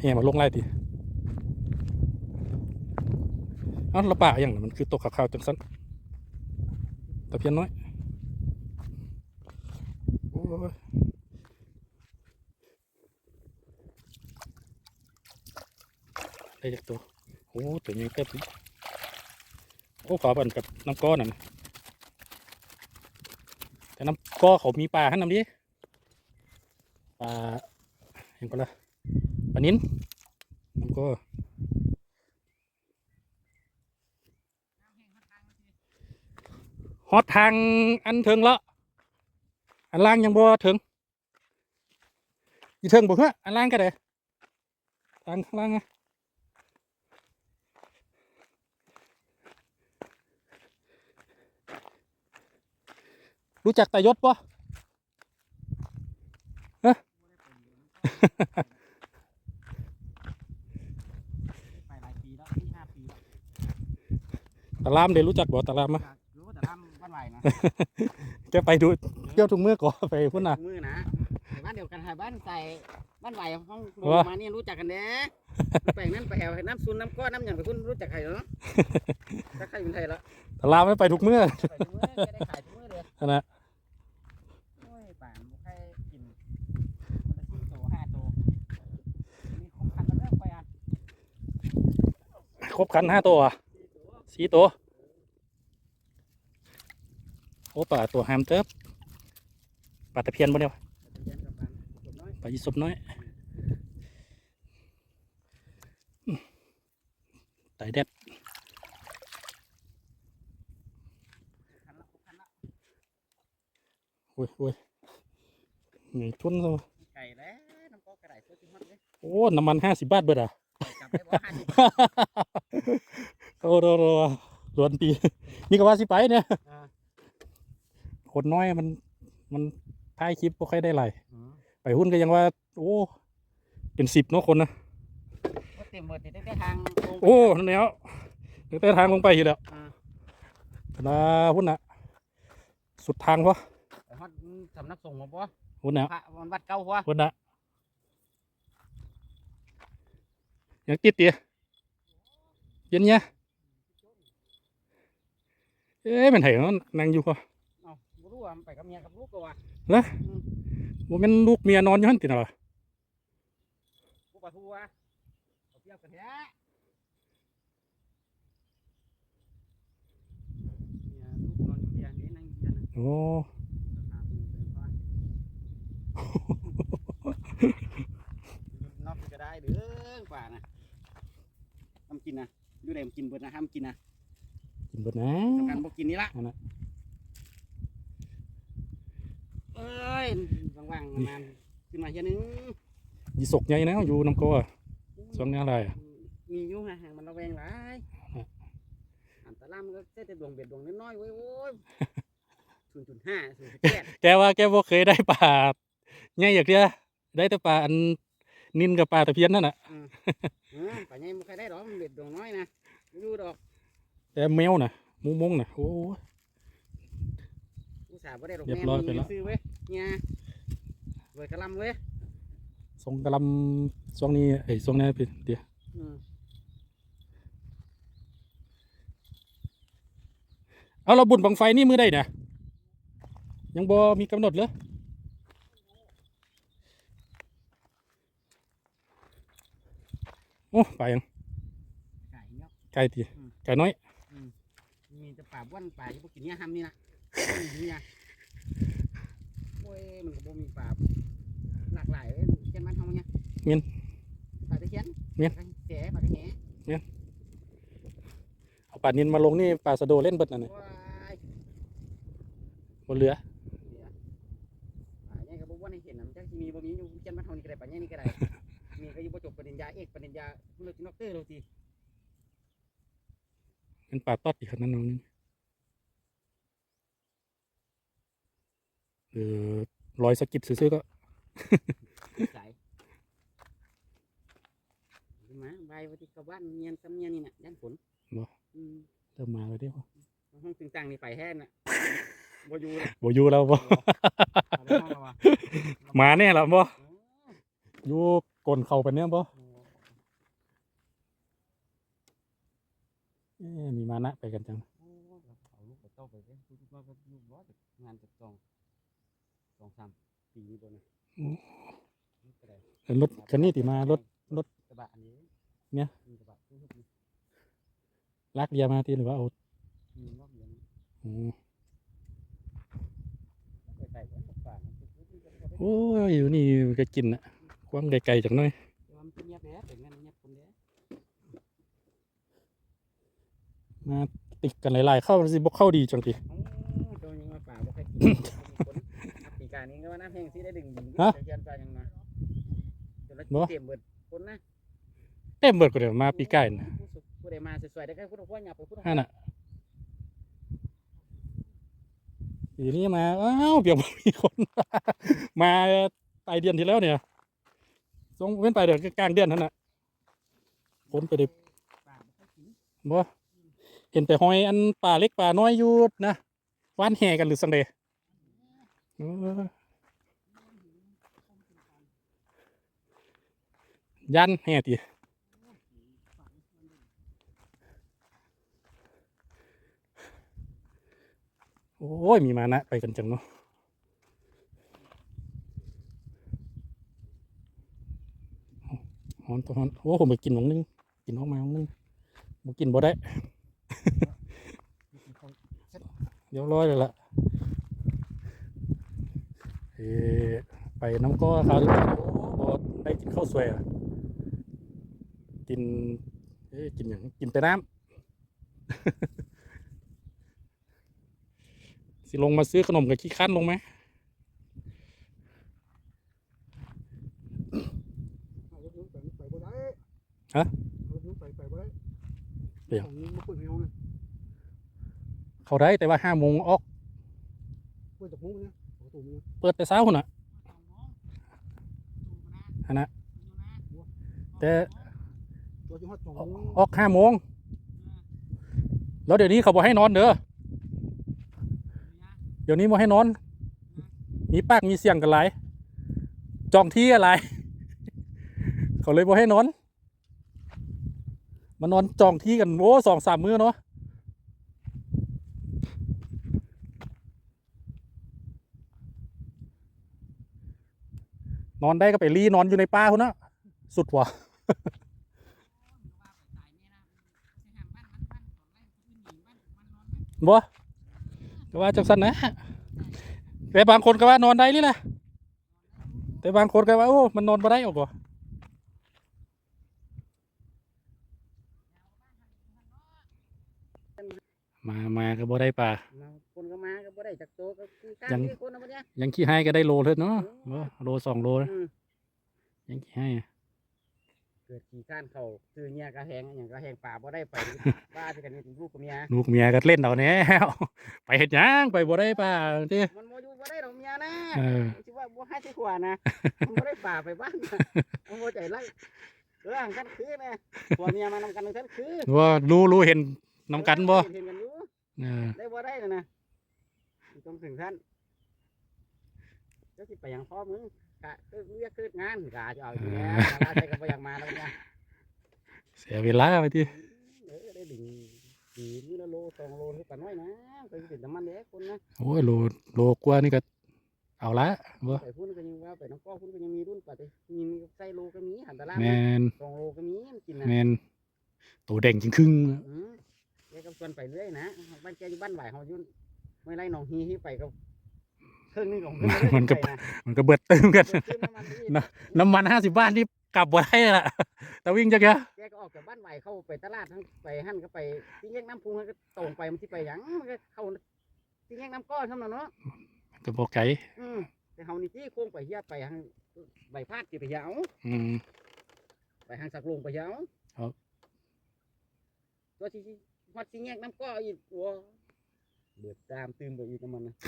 แห่มาลงไล่ดิเอ้าระป่าอย่างนั้นมันคือตัวขาวๆจังสันตะเพียนน้อยโอ้ยได้จากตัวโอ้ตัวนี้เต็มโอ้ฝาบันกับน้ำก้อนนั่นแต่น้ำก้อเขามีปลาให้น้ำดิปลาเห็นปะละ ปลานิ้นน้ำก้อฮอตทางอันเถิงละอันล่างยังบ่ถึงอีเถิงบ่ฮะอันล่างก็ได้ทางข้างล่างไงรู้จักตายศปะไปหลายปีแล้วที่ห้าปีแล้ว ตะลามเดี๋ยวรู้จักบ่ตะลามมะรู้แต่ทำบ้านไหวนะแกไปดูเที่ยวทุกเมื่อก่อนไปพุ่นน่ะ มือนะแต่บ้านเดียวกันหาบ้านใส่บ้านไหวห้องลงวะมานี่รู้จักกันเด้แปลงนั้นไปแอวให้น้ำซุนน้ำก้อนน้ำอย่างไปคุณรู้จักใครเนาะถ้าใครอยู่ไทยแล้วตะลามไม่ไปทุกเมื่อไปทุกมื้อจะได้ขายทุกมื้อเลยนั่นนะโอ้ยป่านบุกใครกินคนละสี่โตห้าโตมีครบคันแล้วเริ่มไปอะครบคันห้าตัวอะ สี่ตัวโอ้ป่าตัวแฮมเติบป่าตะเพียนบ่เนี่ยวะเรียนกับมันกดน้อยป่ายีสบน้อยอืมไตเด็ดคันละครบคันละโอ้ยโอ้ยไงทุนซะวะไก่แล้วน้ำก้อกระไดตัวที่ฮอตเลยโอ้น้ำมันห้าสิบบาทเบิดอะ จับได้บ่ห้าสิบโอ้โหล้วนปีนี่ก็ว่าสิไปเนี่ยคนน้อยมันมันถ่ายคลิปบ่ค่อยได้ไรอืมไปหุ้นก็ยังว่า โอ้เป็นสิบเนาะคนนะเต็มหมดติดได้ทางโอ้นั่นแล้วตั้ทางลงไปอยู่แล้วอ่านะหุ้นน่ะสุดทางวะฮอดสำนักสงฆ์มาบ่หุ้นน่ะวันวัดเก่าบ่หุ้นน่ะยังติดเตียเย็นเนี่ย เอ๊ะมันไห้มันนั่งอยู่พอเอ้าบ่รู้ว่ามันไปกับเมียกับลูกก็ว่าว่ามันลูกเมียนอนอยู่หันติน่ะล่ะบ่ปะทูว่าเอาเปรียบกันแท้เมียลูกนอนอยู่เดียวนี่นั่งอยู่เดียวนะโอ้หาผู้เป็นพ่อนอกก็ได้เด้อป่านะทำกินนะอยู่ไหนมันกินเบิดนะห้ามกินนะ กินเบิดนะต้องการบ่กินนี่ละนั่นน่ะเอ้ยว่างๆนานๆขึ้นมาเทียหนึงยีสกใหญ่นะอยู่น้ำก้อสองนี้อะไรอะมีอยู่ฮะห่างมันระแวงหลายอันตรายมันก็แค่แต่ดวงเบ็ดดวงน้อยๆเว้ยโอ้ยศูนย์จุดห้าศูนย์จุดแปดแกว่าแกบ่เคยได้ปลาใหญ่อย่างเดียวได้แต่ปลาอันนินกับปลาตะเพียนนั่นน่ะเออป่าใหญ่ไม่เคยได้ดอกมันเบ็ดดวงน้อยนะไม่รู้ดอก แต่แมวน่ะมุงมงน่ะโอ้ยอุตส่าห์ไม่ได้ดอกเรียบแม่ร้อยมึงไปแล้ว ซื้อเว้ยเนี่ยรวยกระลำเว้ยทรงกระลำช่วงนี้เอ้ยช่วงนี้เป็นเดียวอืมเอาเราบุญบังไฟนี่มือได้น่ะยังบ่มีกำหนดเลยโอ้ไปยัง ไก่เนาะ ไก่ตีอืม ไก่น้อยมีแต่ ป่าบ้านป่าที่พวกกินเนี่ยห้ามนี่นะนี่นะโอ้ยมันก็บ่มีป่าหลากหลายเว้ยเช่นมันทำไงป่าตะเคียนป่าแก่ป่าตะแหเอาปลานินมาลงนี่ปลาสะโดเล่นเบิดนั่นน่ะว้ายบนเรือเดี๋ยวป่าเนี่ยก็บ่ว่าให้เห็นนะมันจักสิมีบ่มีอยู่เช่นมันเท่านี้ก็ได้ป่าเนี่ยนี่ก็ได้ มีก็อยู่บ่จบปริญญาเอกปริญญาธุรกิจด็อกเตอร์โลทีเป็นปลาตอดอีกขนาดนึงเคือรอยสกิปซื้อๆก็ใส่มาใบวัติกบ้านเงียนซ้ำเงียนนี่น่ะด้านฝนบ่เริ่มมาเลยเดี๋ยวห้องตึงตังนี่ไปแห้น่ะบอยู่บอยู่แล้วบ่มาแน่ละบ่อยู่กลนเข่าไปเนี่ยบ่มีมานะไปกันจังงานจัดจอง สองสามปีนี่ตัวนะนี่ก็ได้เออรถคันนี้ติมารถรถกระบะอันนี้ เนี่ยมีกระบะทุกๆนี่ลากเรียมาติหรือว่าเอามีรอบเดียวนี่อืมไปไต่ไว้ตกป่ามันจะพูดกันก็ได้โอ้ยอยู่นี่ก็กินน่ะควางไกลๆจังหน่อยแต่ว่ามันเป็นเงียบแหน่เป็นงานเงียบคนเด้มาติดกันหลายๆเข้ามันสิบ่เข้าดีจังติ นมีคนปีกานี้ก็ว่าน้ำแห้งสิได้ดึงดึงฮะเทียนปลายังมาจนละบ่เต็มเบิดคนนะเต็มเบิดก็เดี๋ยวมาปีใกล้น่ะผู้สุดผู้ใดมาสวยๆได้ก็ผู้ใดพ่อหยับไปผู้ใดฮะน่ะปีนี้มาอ้าวเปียกบ่มีคน มาปลายเดือนที่แล้วเนี่ยสงเป็นปลายเดือนก็กลางเดือนเท่านั้นน่ะคนไปได้ป่าบ่เคยกินบ่เห็นแต่หอยอันป่าเล็กป่าน้อยอยู่นะว่านแห่กันหรือสังเดเออ ยันแห่ตีโอ้ย มีมานะ ไปกันจังเนาะฮอนตัวฮอนโอ้ผมไปกินหนองนึง กินออกมาหนองนึงบ่กินบ่ได้ เดี๋ยวร้อยเลยล่ะเออไปน้ำก็คราวที่แล้วโอ้บ่ได้กินข้าวสวยอะ กินเอ้กินอย่างกินแต่น้ำสิลงมาซื้อขนมกับขี้คั้นลงไหมเอารถนู้นไปไปบ่ได้ฮะรถนู้นไปไปบ่ได้เดี๋ยวเปิดให้เฮะเขาได้แต่ว่าห้าโมงออก เปิดแต่เช้าหนอะอันนะแต่ ตัวจังหวัดสองออกห้าโมง แล้วเดี๋ยวนี้เขาบอกให้นอนเด้อ เดี๋ยวนี้บอกให้นอน มีปากมีเสียงกันหลายจองที่อะไร เขาเลยบอกให้นอน มานอนจองที่กันโอ้สองสามมื้อเนาะนอนได้ก็ไปรีนอนอยู่ในป่าคุณนะสุดว่ะ บ่ก็ว่าจังสันนะแต่บางคนก็ว่านอนได้นี่แหละแต่บางคนก็ว่าโอ้มันนอนบ่ได้ออกบ่มามาก็บ่ได้ป่ามาคนก็มาก็บ่ได้จักโตก็คือการยังที่คนน่ะบ่เนี่ยยังขี้ให้ก็ได้โลเลยเนาะบ่โลสองโลนะอืมยังขี้ให้อะ เกิดขี่ข้านเขาซื้อเนี่ยก็แหงอหย่างก็แหงป่าบ่ได้ไปบ้าที่กันนี่ลูกกับเมียลูกเมียก็เล่นเอาแน่ไปเฮ็ดหยังไปบ่ได้ป่าติมันบ่อยู่บ่ได้ดอกเมียนะเออ สิว่าบ่ให้สิขวานะมันบ่ได้ป่าไปบ้านนะมันบ่ใจไล่เรื่องกันคือนะผัวเมียมานำกันทั้งคือว่ารู้รู้เห็นน้ำกันบ่เห็นกันอยู่เออได้บ่ได้นะนะต้องถึงท่านเจ้าสิไปหยังพ่อมึง กะเอิ้นเรียกเกิดงานกะจะเอาอยู่แล้วลาใส่ก็บ่อยากมาแล้วเนี่ยเสียเวลาไปติเออได้ดึงดีมื้อละโลสองโลคือปานน้อยนะก็สิเป็นน้ำมันเด้คนนะโอ้ยโลโลกว่านี่ก็เอาละบ่ไปพุ่นก็ยังว่าไปน้องก้อพุ่นก็ยังมีรุ่นปะติมีใส่โลก็มีหันตะลาแมนสองโลก็มีมันกินนะแมนตัวแดงจริงครึ่งอืมแกก็ชวนไปเรื่อยนะบ้านแกอยู่บ้านไหวเขาอยู่ไม่ไล่หนองฮีที่ไปก็เครื่องนึงของมันก็มันก็เบิดเติมกันขึ้นน้ำมันนี่นะน้ำมันห้าสิบบาทนี่กลับบ่ได้ละแต่วิ่งจักเยอะแกก็ออกจากบ้านไหวเข้าไปตลาดทั้งไปหั่นก็ไปที่แยกน้ำพุงก็ตรงไปมันที่ไปหยังมันก็เข้าที่แยกน้ำก้อนทำนั้นเนาะก็บอกไก่อืมแต่เฮานี่ที่โค้งไปเฮียไปทางใบพาดที่ไปเฮียเอาอืมไปทางสักลงไปเฮียเอาครับตัวที่ฮอดที่แยกน้ำก้ออีกตัวเดือดตามตื่นไปอีกกับมันนะไป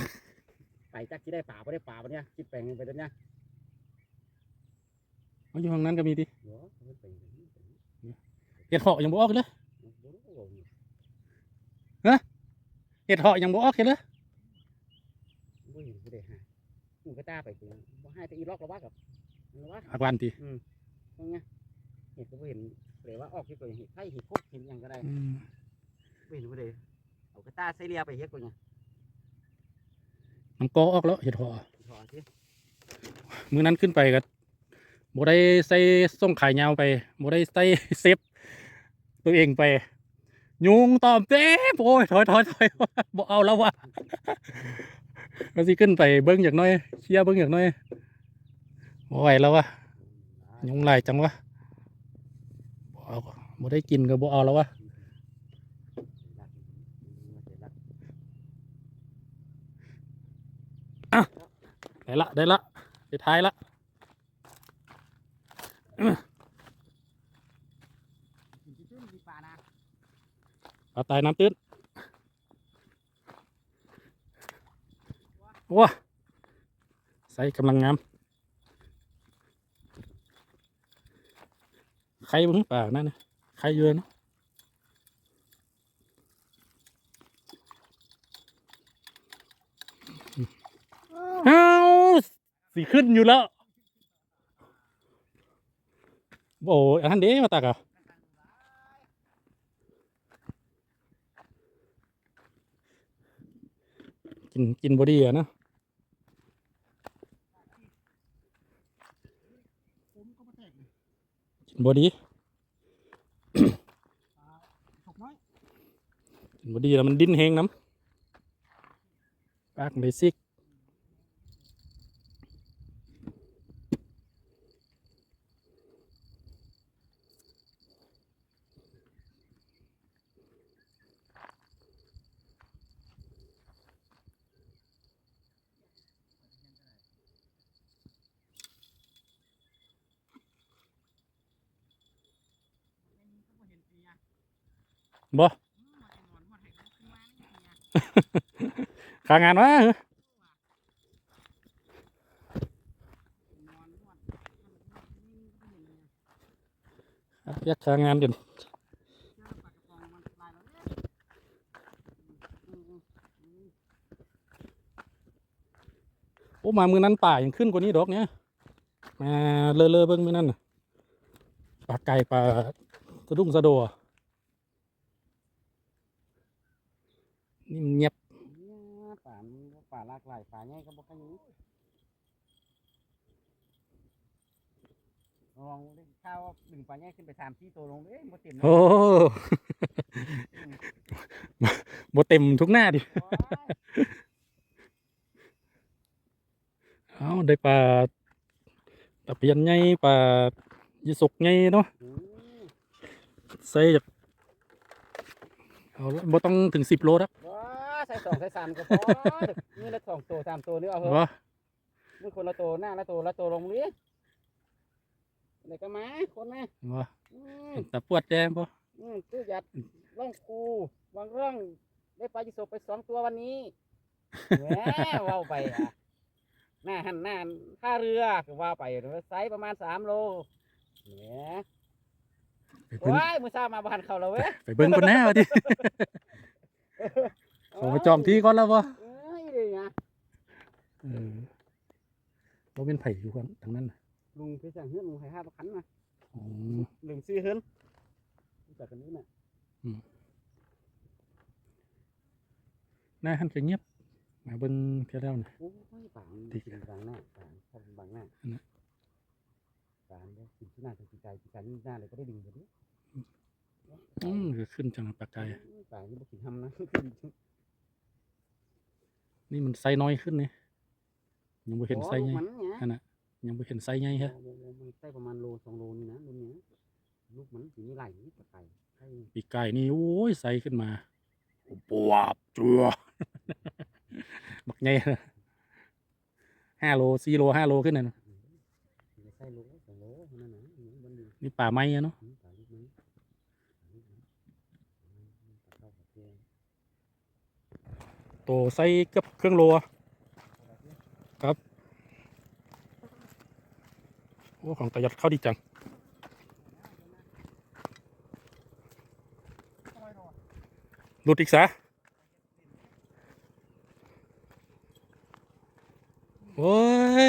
จักที่ได้ป่าไม่ได้ป่าปะเนี่ยคิดแปลงไปเดี๋ยวนี้เอาอยู่ห้องนั้นก็มีดิเดี๋ยวมันไปอย่างนี้ไปอย่างนี้เห็ดเหาะยังบ่ออกเลยบ่รู้ว่าอยู่เห็ดเหาะยังบ่ออกเลยบ่เห็นผู้ใดหาหูก็ตาไปตัวบ่ให้แต่อีล็อกละว่ากับละว่าอากวันติตรงเนี้ยเห็นก็บ่เห็นเลยว่าออกที่ตัวเห็นไข่เห็นพกเห็นหยังก็ได้อืมเว้นบ่ได้เอากระตาใส่เรียไปเฮ็ดก่อนไงน้ำกอออกแล้วเห็ดหอถอดสิมือนั้นขึ้นไปก็บ่ได้ใส่ส่งขายยาวไปบ่ได้ใส่เซฟตัวเองไป ยุงตอมเต็มโอ้ยถอยถอยถอยบ่เอาแล้ววะก็สิขึ้นไปเบิ้งอย่างน้อยเชียร์เบิ้งอย่างน้อยบ่ไหวแล้ววะยุงหลายจังวะบ่เอาบ่ได้กินก็บ่เอาแล้ววะ ได้ละได้ละได้ท้ายละปลาตายน้ำตื้นว้าใส่กำลังงามใครบ้งป่านั่นนะใครเยอะเนาะเอ้า สีขึ้นอยู่แล้ว โอ้ยอันนั้นเด้มาตักอะกินกินบอดี้อะนะกินบอดี้กินบอดี้แล้วมันดิ้นเฮงน้ำปากเบสิก บ่ขางานวะยากขางานเด่นโอ้มามือนั้นป่ายังขึ้นกว่านี้ดอกเนี้ยมาเลอะเลอะเบิ้งมือนั้นปลาไก่ปลาสะดุ้งสะโดอะนี่มันเงียบ เนี่ยป่ามันก็ป่า หลากหลายป่าใหญ่ก็บ่ค่อยมีลองเล่นข้าวว่าดึงป่าใหญ่ขึ้นไปสามที่ตัวลงเอ้ยบ่เต็มนะโอ้บ่เต็มทุกหน้าดิโอ้ยเอาได้ปลาตะเพียนไงปลายีสกไงเนาะอืมใส่จากเอาละบ่ต้องถึงสิบโลครับว้า ใส่สองใส่สามก็พอนี่ละสองตัวสามตัวนี่เอาเหอะว่ามันคนละตัวหน้าละตัวละตัวลงเลยไหนก็มาคนมาว่าอืมตะปวดแดงบ่อืมตู้หยัดร่องคูวางร่องได้ปลาจิโสไปสองตัววันนี้แหมว่าวไปอะหน้าหันหน้าท่าเรือก็ว่าไปไซส์ประมาณสามโลเนี่ยไปเบิ่งว้ายมือซ่ามาบ้านเขาแล้วเว้ย ไปเบิ่งคนหน้าว่าดิเขาไปจอมที่ก่อนแล้วบ่เอ้ยเลยนะเออบ่เป็นไผอยู่กันทางนั้นน่ะลุงพี่สั่งเฮือนลุงให้ห้าประคันมาอ๋อ ลุงซื้อเฮือนรู้จักกันนี้น่ะหน้าหันจะเงียบมาเบิ่งเที่ยวแล้วน่ะ โอ้ยป่ามันดีกินบางหน้าป่าชอบกินบางหน้าอันนั้นป่าเนี่ยกินที่หน้าถึงที่ใจที่ใจนี่หน้าเลยก็ได้ดึงไปดิอืมก็ขึ้นจังปลากายป่านี่บ่กินทำนะ นี่มันไซน้อยขึ้นนี่ยังบ่เห็นไซโอ้ใหญ่ลูกมันเนี่ยอันน่ะยังบ่เห็นไซใหญ่ฮะโอ้โหมันไส้ประมาณโลสองโลนี่นะรุ่นเนี้ยลูกมันสีนี้ไหลนี่ปลาไก่ไส้ปีกไก่นี่โอ้ยไซขึ้นมาปวบจัวบักใหญ่นะห้าโลสี่โลห้าโลขึ้นน่ะนะมันจะไส้โลสองโลเท่านั้นนะนี่มันดีนี่ป่าไม้อะเนาะ อืมป่าลูกมันป่าลูกมันอืมปลาเข้าปลาเทียม โตไซเกือบเครื่องโลครับ โอ้ ของตะยัดเข้าดีจังหลุดอีกซะโอ้ย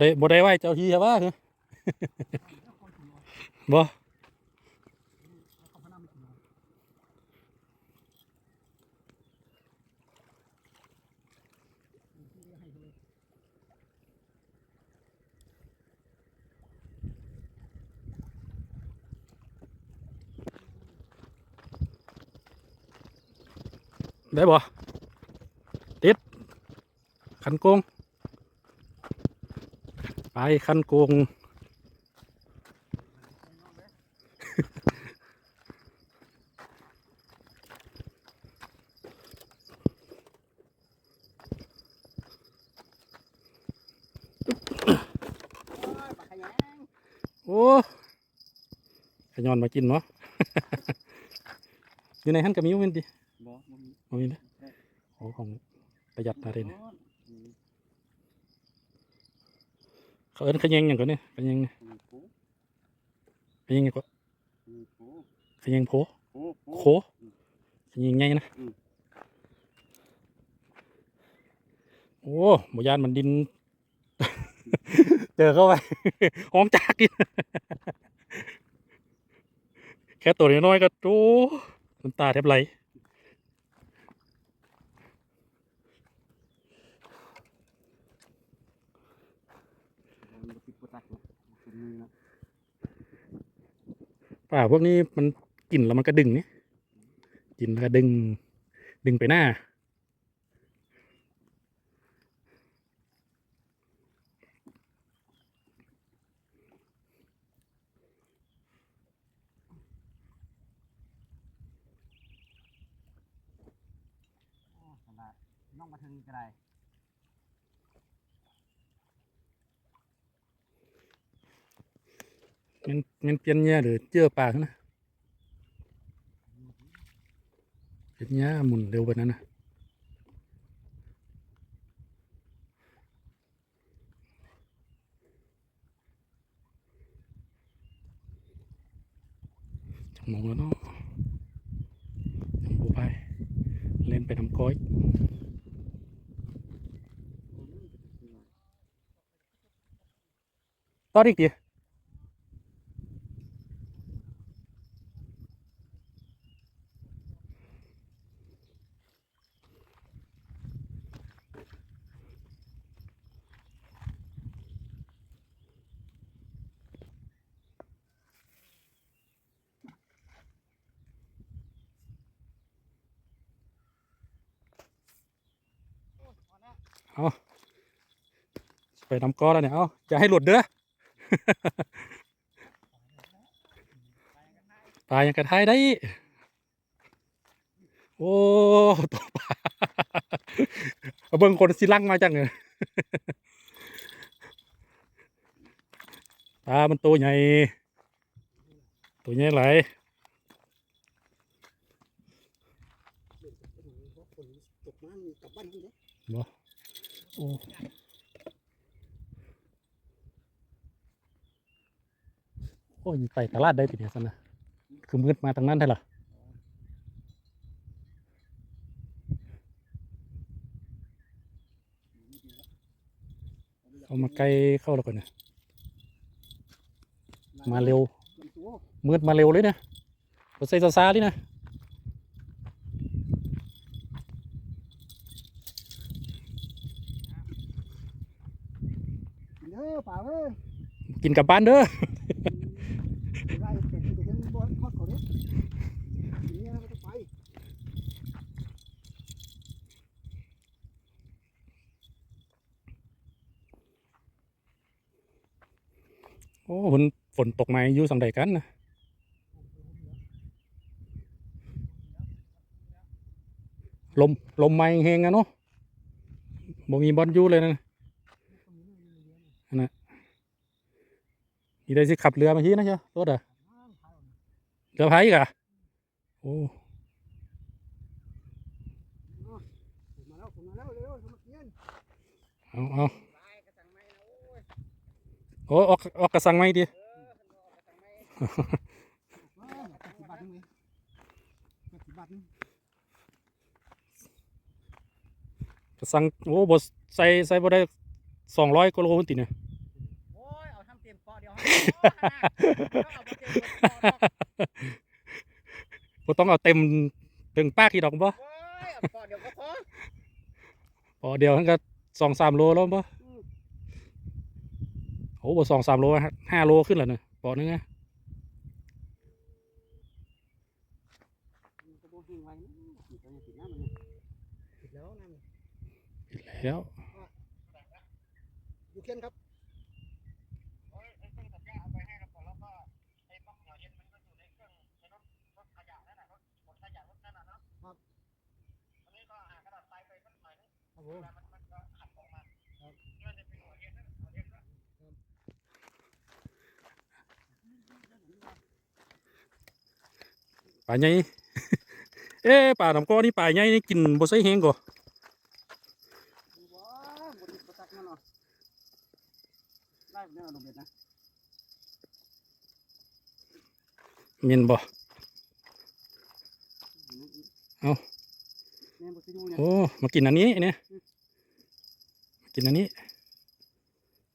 ได้บ่ได้ไหวเจ้าที่ใช่ปะคือบ่ได้บ่ติดขันโกง ไปคันโกงโอ้ยปากขยงโอ้ขยอนมากินเนาะ อยู่ในหันกับมิวเว้นดิบ่บ่มีมามีนะโอ้ของประหยัดนะเรนอืม เขาเอิ้นขยงอย่างก่อนเนี่ยขยงเนี่ยมีปูขยงอย่างก่อนมีปูขยงโพปูปูโคขยงไงนะอืมโอ้หมูยานมันดิน เจอเข้าไปห้องจากดิแค่ตัวน้อยๆก็โอ้น้ำตาแทบไหล มันบ่ติดบ่ตักหรอกบ่เป็นมือนะ ป่าพวกนี้มันกลิ่นแล้วมันก็ดึงเนี่ยกลิ่นแล้วก็ดึง ดึงไปหน้า น้องมาถึงนี่ก็ได้ มันมันเปลี่ยนเนี้ยหรือเจือปากนะเปลี่ยนเนี้ยหมุนเร็วกว่านั้นนะจังมองแล้วเนาะยังบูไป เล่นไปทำก้อยต่ออีกที เอาไปทำก้อนแล้วเนี่ยเอาจะให้หลุดเด้อปลายังกระทายได้ โอ้ตัวปลาเอาเบิ่งคนสิลังมาจังเลยปลามันตัวใหญ่ ตัวใหญ่ไหลยฝนตกมานี่กลับบ้านคุณเด้บ่ โอ้โอ้ยไปตลาดได้ทีเดียวสันนะคือมืดมาทางนั้นใช่หรอเอามาใกล้เข้าแล้วก่อนนะมาเร็วมืดมาเร็วเลยนะรถไฟซาๆเลยนะ กินเด้อป่าเอ้ย กินกับบ้านเด้อโอ้ฝนฝนตกมาอยู่สังใดกันนะลมลมไม่แหงอะเนาะบ่มีบอลอยู่เลยนะอันน่ะ นี่ได้สิขับเรือมาที่นะเชียวรถอะเรือพายอีกอะโอ้เอาเอาโอ้ออกออกกระสังไหมดิเออคันบ่ออกกระสังไม้ว้าวแปดสิบบาทนึงเลยแปดสิบบาทนึงกระสังโอ้บ่ใส่ใส่บได้สองร้อยกิโลพุ่นติเนี่ย บ่เต็มเกาะดอกบ่ต้องเอาเต็มถึงปากอีดอกบ่โอ้ยเอาเกาะเดียวก็พอพอเดียวมันก็สองสามโลแล้วบ่อืมโอ้บ่สองสามโลฮะห้าโลขึ้นแล้วเนี่ยปอนึงนะมันก็บ่หิ้งไว้นะมัน ก็ยังติดน้ำมันอยู่ผิดแล้วนั่นปิดแล้วอยู่เขียนครับครับผมปลาใหญ่ เอ๊ะปลาน้ำก้อนี่ปลาใหญ่นี่กินบ่ใส่แฮงก่อว้าวบ่ติดบ่ตักมันเนาะได้บ่เนี่ยเอาลงเบ็ดนะแม่นบ่ เอา แม่บ่สิอยู่เนี่ยโอ้ มากินอันนี้เนี่ยมากินอันนี้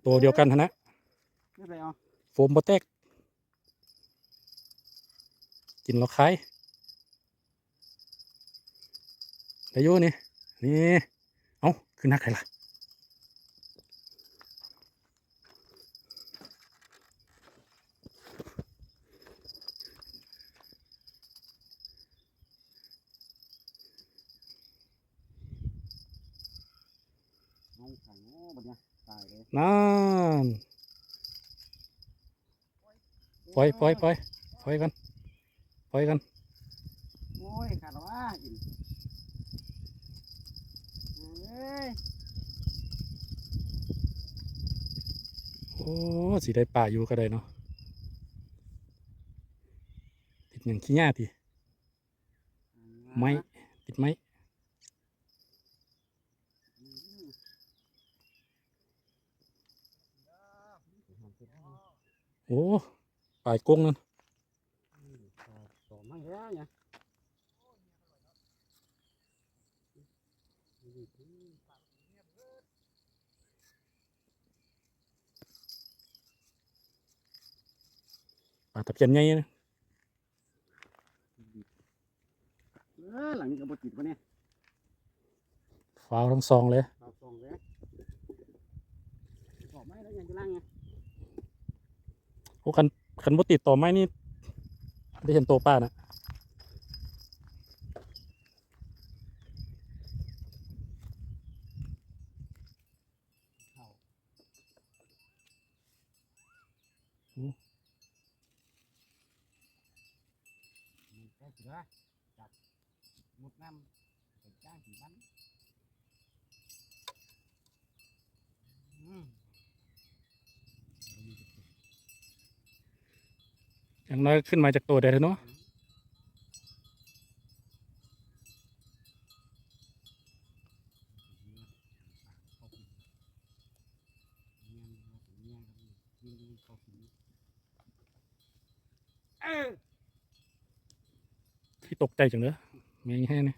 ตัวเดียวกันหั่นนะไม่ไปเอาโฟมบ่แตกกินแล้วคายได้อยู่นี่ นี่ เอ้า คือนักใครล่ะ น้องขังโอ้บ่เนี่ยตายเลย นั่นปล่อยปล่อยปล่อยปล่อยกันปล่อยกันโอ้ยขาดแล้วว่าอินเอ้ยโอ้สิได้ป่าอยู่ก็ได้เนาะติดอย่างขี้หญ้าทีไม้ติดไม้ อืม โอ้ปลายกงนั่นต่อไม่แล้วเนี่ยปลาตะเพียนใหญ่นะเออหลังนี้ก็บ่ติดวะเนี่ยฟาวทั้งซองเลยเอาส่งเลยออกไม่แล้วยังจะล่างไง โอ้ คันคันบ่ติดต่อไม้นี่ได้เห็นตัวป้านะนี่แค่เสือจับมุดน้ำไปจ้างถึงบ้นอืม อย่างน้อยขึ้นมาจากตัวได้แล้วเนาะเออที่ตกใจจังเลยแมงแห้งนี่